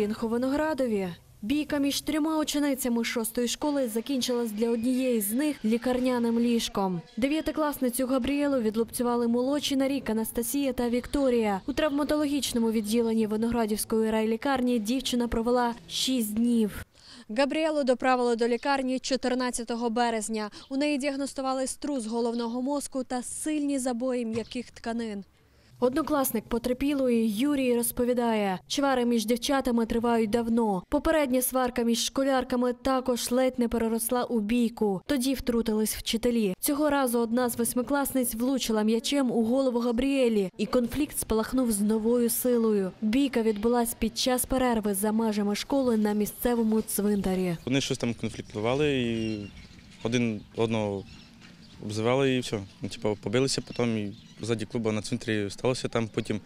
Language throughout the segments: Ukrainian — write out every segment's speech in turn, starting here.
булінг у Виноградові. Бійка між трьома ученицями шостої школи закінчилась для однієї з них лікарняним ліжком. Дев'ятикласницю Габріелу відлупцювали молодші на рік Анастасія та Вікторія. У травматологічному відділенні Виноградівської райлікарні дівчина провела шість днів. Габріелу доправили до лікарні 14 березня. У неї діагностували струс головного мозку та сильні забої м'яких тканин. Однокласник потерпілої Юрій розповідає, чвари між дівчатами тривають давно. Попередня сварка між школярками також ледь не переросла у бійку. Тоді втрутились вчителі. Цього разу одна з восьмикласниць влучила м'ячем у голову Габріелі, і конфлікт спалахнув з новою силою. Бійка відбулась під час перерви за межами школи на місцевому цвинтарі. Вони щось там конфліктували і один одного обзивали і все. Ну, типу, побилися потім і ззаді клубу на центрі сталося там. Потім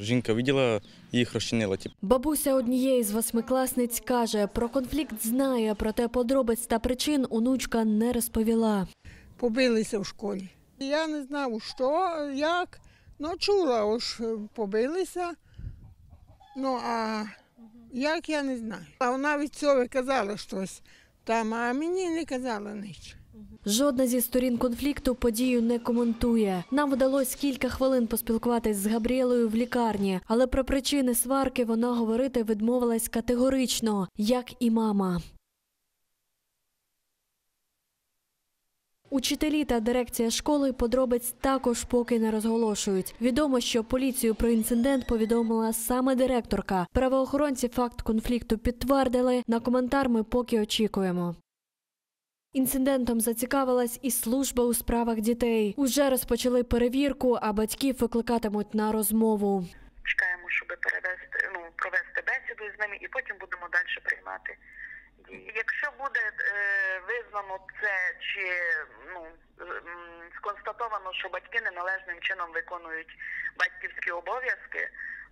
жінка виділа, їх розчинила. Типу. Бабуся однієї з восьмикласниць каже, про конфлікт знає, проте подробиць та причин онучка не розповіла. побилися в школі. Я не знав, що, як. Ну, чула, ось е, побилися. Ну, а як я не знаю. А вона від цього казала щось там, а мені не казала нічого. Жодна зі сторін конфлікту подію не коментує. Нам вдалося кілька хвилин поспілкуватись з Габріелою в лікарні, але про причини сварки вона говорити відмовилась категорично, як і мама. Учителі та дирекція школи подробиць також поки не розголошують. Відомо, що поліцію про інцидент повідомила саме директорка. Правоохоронці факт конфлікту підтвердили. На коментар ми поки очікуємо. Інцидентом зацікавилась і служба у справах дітей. Уже розпочали перевірку, а батьків викликатимуть на розмову. чекаємо, щоб перевести, ну, провести бесіду з ними і потім будемо далі приймати. Якщо буде е, визнано це чи ну, сконстатовано, що батьки неналежним чином виконують батьківські обов'язки,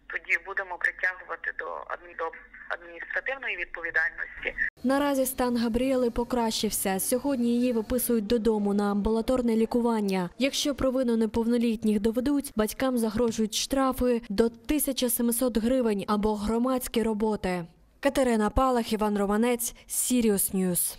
тоді будемо притягувати до адмі- до адміністративної відповідальності. Наразі стан Габріели покращився. Сьогодні її виписують додому на амбулаторне лікування. Якщо провину неповнолітніх доведуть, батькам загрожують штрафи до 1700 гривень або громадські роботи. Катерина Палах, Іван Романець, Сіріус Ньюс.